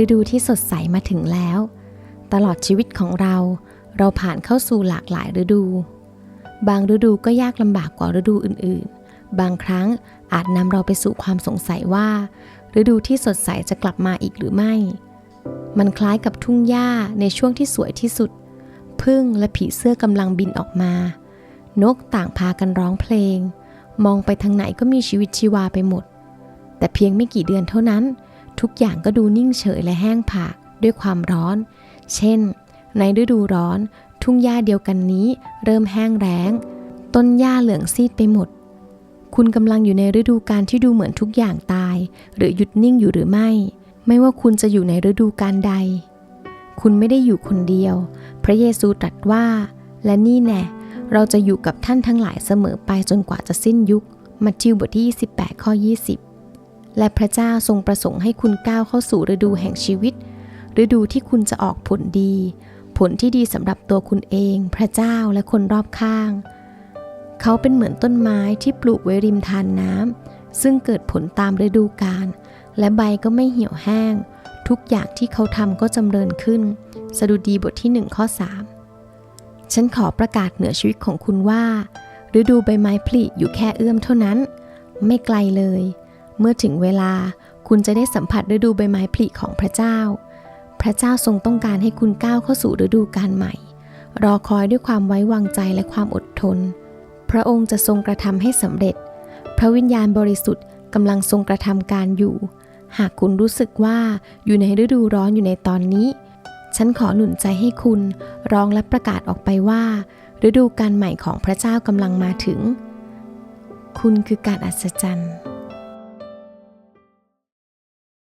ฤดูที่สดใสมาถึงแล้ว ตลอดชีวิตของเรา เราผ่านเข้าสู่หลากหลายฤดู บางฤดูก็ยากลำบากกว่าฤดูอื่นๆ บางครั้งอาจนำเราไปสู่ความสงสัยว่า ฤดูที่สดใสจะกลับมาอีกหรือไม่ มันคล้ายกับทุ่งหญ้าในช่วงที่สวยที่สุด พึ่งและผีเสื้อกำลังบินออกมา นกต่างพากันร้องเพลง มองไปทางไหนก็มีชีวิตชีวาไปหมด แต่เพียงไม่กี่เดือนเท่านั้น ทุกอย่างก็ดูนิ่งเฉยและแห้งผากด้วยความร้อน เช่น ในฤดูร้อน ทุ่งหญ้าเดียวกันนี้ เริ่มแห้งแล้ง ต้นหญ้าเหลืองซีดไปหมด คุณกำลังอยู่ในฤดูการที่ดูเหมือนทุกอย่างตาย หรือหยุดนิ่งอยู่หรือไม่ ไม่ว่าคุณจะอยู่ในฤดูการใด คุณไม่ได้อยู่คนเดียว พระเยซูตรัสว่า และนี่แน่เราจะอยู่กับท่านทั้งหลายเสมอไปจนกว่าจะสิ้นยุค มัทธิวบทที่ 28 ข้อ 20 และพระเจ้าทรงประสงค์ให้คุณก้าวเข้าสู่ฤดูแห่งชีวิต ฤดูที่คุณจะออกผลดี ผลที่ดีสำหรับตัวคุณเอง พระเจ้าและคนรอบข้าง เขาเป็นเหมือนต้นไม้ที่ปลูกไว้ริมทานน้ำซึ่งเกิดผลตามฤดูกาลและใบก็ไม่เหี่ยวแห้ง ทุกอย่างที่เขาทำก็จำเริญขึ้น สดุดีบทที่ 1 ข้อ 3 ฉันขอประกาศเหนือชีวิตของคุณว่า ฤดูใบไม้ผลิอยู่แค่เอื้อมเท่านั้น ไม่ไกลเลย เมื่อถึงเวลาคุณจะได้สัมผัสฤดูใบไม้ผลิของพระเจ้า พระเจ้าทรงต้องการให้คุณก้าวเข้าสู่ฤดูกาลใหม่ รอคอยด้วยความไว้วางใจและความอดทน พระองค์จะทรงกระทำให้สำเร็จ พระวิญญาณบริสุทธิ์กำลังทรงกระทำการอยู่ หากคุณรู้สึกว่าอยู่ในฤดูร้อนอยู่ในตอนนี้ ฉันขอหนุนใจให้คุณร้องและประกาศออกไปว่า ฤดูการใหม่ของพระเจ้ากำลังมาถึง คุณคือการอัศจรรย์